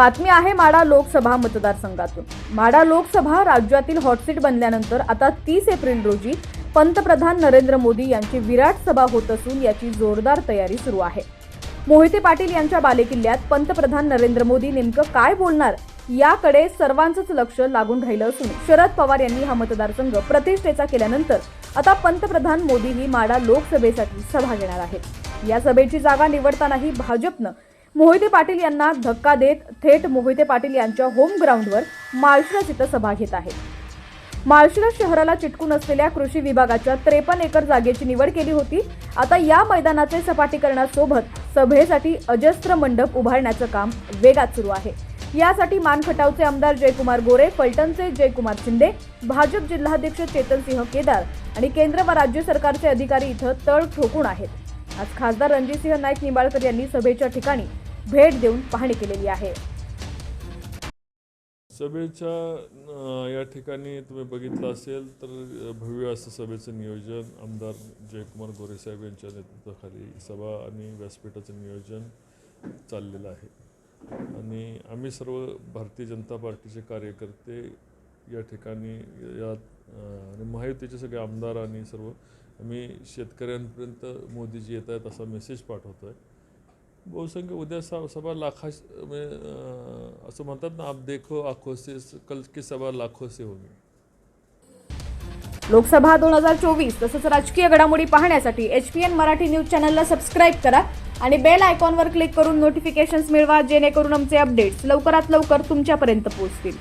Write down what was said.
बातमी आहे माडा लोकसभा मतदारसंघातून. माडा लोकसभा राज्यातील हॉटसीट बनल्यानंतर आता तीस एप्रिल रोजी पंतप्रधान नरेंद्र मोदी यांची विराट सभा होत असून याची जोरदार तयारी सुरू आहे. मोहिते पाटील यांच्या बालेकिल्ल्यात पंतप्रधान नरेंद्र मोदी नेमकं काय बोलणार याकडे सर्वांचंच लक्ष लागून राहिलं असून शरद पवार यांनी हा मतदारसंघ प्रतिष्ठेचा केल्यानंतर आता पंतप्रधान मोदी ही माडा लोकसभेसाठी सभा घेणार आहेत. या सभेची जागा निवडतानाही भाजपनं मोहिते पाटील यांना धक्का देत थेट मोहिते पाटील यांच्या होम ग्राउंडवर माळशिरस इथं सभा घेत आहे माळशिरस शहराला चिटकून असलेल्या कृषी विभागाच्या त्रेपन्न एकर जागेची निवड केली होती. आता या मैदानाचे सपाटीकरणासोबत सभेसाठी अजस्त्र मंडप उभारण्याचं काम वेगात सुरू आहे. यासाठी मानखटावचे आमदार जयकुमार गोरे फलटणचे जयकुमार शिंदे भाजप जिल्हाध्यक्ष चेतनसिंह केदार आणि केंद्र व राज्य सरकारचे अधिकारी इथं तळ ठोकून आहेत. आज खासदार रणजितसिंह नाईक निंबाळकर यांनी सभेच्या ठिकाणी भेट देऊन पाहणी केलेली आहे. सभेच्या या ठिकाणी तुम्ही बघितलं असेल तर भव्य असं सभेचं नियोजन आमदार जयकुमार गोरेसाहेब यांच्या नेतृत्वाखाली सभा आणि व्यासपीठाचं नियोजन चाललेलं आहे. आणि आम्ही सर्व भारतीय जनता पार्टीचे कार्यकर्ते या ठिकाणी या आणि महायुतीचे सगळे आमदार आणि सर्व आम्ही शेतकऱ्यांपर्यंत मोदीजी येत आहेत असा मेसेज पाठवतो आहे बहुसंख्य उद्या सा सभा लाखा म्हणजे, असं म्हणतात ना आप देखो आखो से कल की सभा लाखो से होगी. लोकसभा दोन हजार चोवीस तसंच राजकीय घडामोडी पाहण्यासाठी H P N Marathi news चॅनलला सबस्क्राईब करा आणि बेल आयकॉनवर क्लिक करून नोटिफिकेशन्स मिळवा जेणेकरून आमचे अपडेट्स लवकरात लवकर तुमच्यापर्यंत पोहोचतील.